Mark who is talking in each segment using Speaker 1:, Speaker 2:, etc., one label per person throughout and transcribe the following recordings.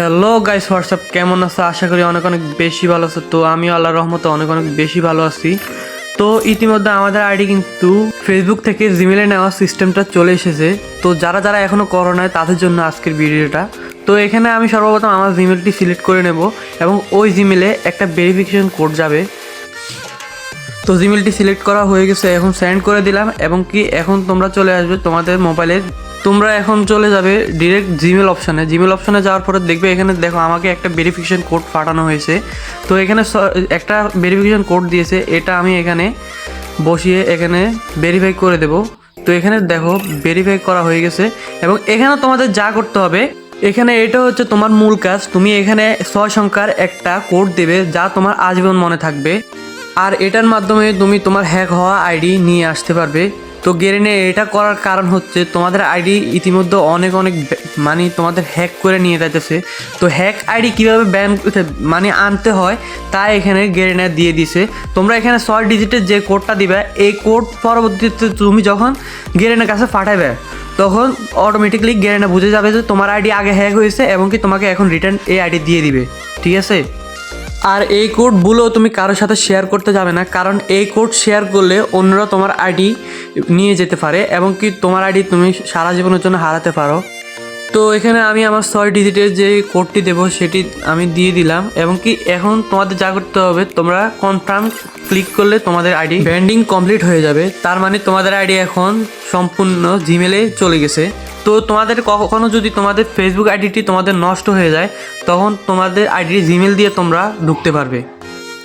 Speaker 1: Hello guys WhatsApp কেমন আছো? আশা করি অনেক অনেক বেশি ভালো আছো। তো আমি আল্লাহর রহমতে অনেক অনেক বেশি ভালো আছি। তো ইতিমধ্যে আমাদের আইডি কিন্তু ফেসবুক থেকে জিমেলে নেওয়া সিস্টেমটা চলে এসেছে। তো যারা যারা এখনও করো নাই, তাদের জন্য আজকের ভিডিওটা। তো এখানে আমি সর্বপ্রথম আমার জিমেলটি সিলেক্ট করে নেব এবং ওই জিমেলে একটা ভেরিফিকেশন কোড যাবে। তো জিমেলটি সিলেক্ট করা হয়ে গেছে, এখন সেন্ড করে দিলাম এবং কি এখন তোমরা চলে আসবে তোমাদের মোবাইলের তোমরা এখন চলে যাবে ডিরেক্ট জিমেল অপশানে জিমেল অপশানে যাওয়ার পরে দেখবে এখানে দেখো আমাকে একটা ভেরিফিকেশন কোড পাঠানো হয়েছে। তো এখানে একটা ভেরিফিকেশন কোড দিয়েছে, এটা আমি এখানে বসিয়ে এখানে ভেরিফাই করে দেব। তো এখানে দেখো ভেরিফাই করা হয়ে গেছে এবং এখানে তোমাদের যা করতে হবে, এখানে এটা হচ্ছে তোমার মূল কাজ। তুমি এখানে ছয় সংখ্যার একটা কোড দেবে যা তোমার আজীবন মনে থাকবে। আর এটার মাধ্যমে তুমি তোমার হ্যাক হওয়া আইডি নিয়ে আসতে পারবে। তো গেরেনে, এটা করার কারণ হচ্ছে তোমাদের আইডি ইতিমধ্যে অনেক অনেক মানে তোমাদের হ্যাক করে নিয়ে যাইতেছে। তো হ্যাক আইডি কীভাবে ব্যান মানে আনতে হয়, তা এখানে গেরেনে দিয়ে দিছে। তোমরা এখানে ছয় ডিজিটের যে কোডটা দিবে, এই কোড পরবর্তীতে তুমি যখন গেরেনের কাছে পাঠাবে তখন অটোমেটিকলি গেরেনা বুঝে যাবে যে তোমার আইডি আগে হ্যাক হয়েছে এবং কি তোমাকে এখন রিটার্ন এই আইডি দিয়ে দিবে। ঠিক আছে? আর এই কোডগুলো তুমি কারোর সাথে শেয়ার করতে যাবে না, কারণ এই কোড শেয়ার করলে অন্যরা তোমার আইডি নিয়ে যেতে পারে এবং কি তোমার আইডি তুমি সারা জীবনের জন্য হারাতে পারো। তো এখানে আমি আমার ছয় ডিজিটের যে কোডটি দেবো, সেটি আমি দিয়ে দিলাম এবং কি এখন তোমাদের যা করতে হবে, তোমরা কনফার্ম ক্লিক করলে তোমাদের আইডি ব্যান্ডিং কমপ্লিট হয়ে যাবে। তার মানে তোমাদের আইডি এখন সম্পূর্ণ জিমেলে চলে গেছে। তো তোমাদের কখনো যদি তোমাদের ফেসবুক আইডিটি তোমাদের নষ্ট হয়ে যায়, তখন তোমাদের আইডি জিমেল দিয়ে তোমরা ঢুকতে পারবে।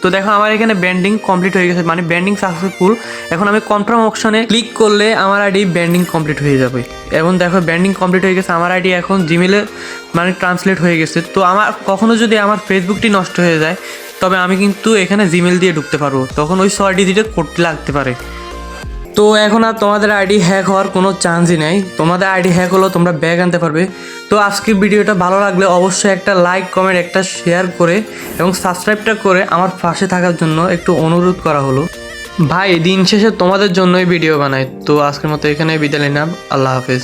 Speaker 1: তো দেখো আমার এখানে ব্যান্ডিং কমপ্লিট হয়ে গেছে মানে ব্যান্ডিং সাকসেসফুল এখন আমি কনফার্ম অপশনে ক্লিক করলে আমার আইডি ব্যান্ডিং কমপ্লিট হয়ে যাবে। এবং দেখো ব্যান্ডিং কমপ্লিট হয়ে গেছে, আমার আইডি এখন জিমেলে মানে ট্রান্সলেট হয়ে গেছে। তো আমার, কখনো যদি আমার ফেসবুকটি নষ্ট হয়ে যায়, তবে আমি কিন্তু এখানে জিমেল দিয়ে ঢুকতে পারব। তখন ওই ছয় ডিজিটের কোডটি লাগতে পারে। তো এখন আর তোমাদের আইডি হ্যাক হওয়ার কোনো চান্সই নেই। তোমাদের আইডি হ্যাক হলেও তোমরা ব্যাগ আনতে পারবে। তো আজকের ভিডিওটা ভালো লাগলে অবশ্যই একটা লাইক কমেন্ট একটা শেয়ার করে এবং সাবস্ক্রাইবটা করে আমার পাশে থাকার জন্য একটু অনুরোধ করা হলো। ভাই, দিন শেষে তোমাদের জন্যই ভিডিও বানাই। তো আজকের মতো এখানে বিদায় নিলাম। আল্লাহ হাফেজ।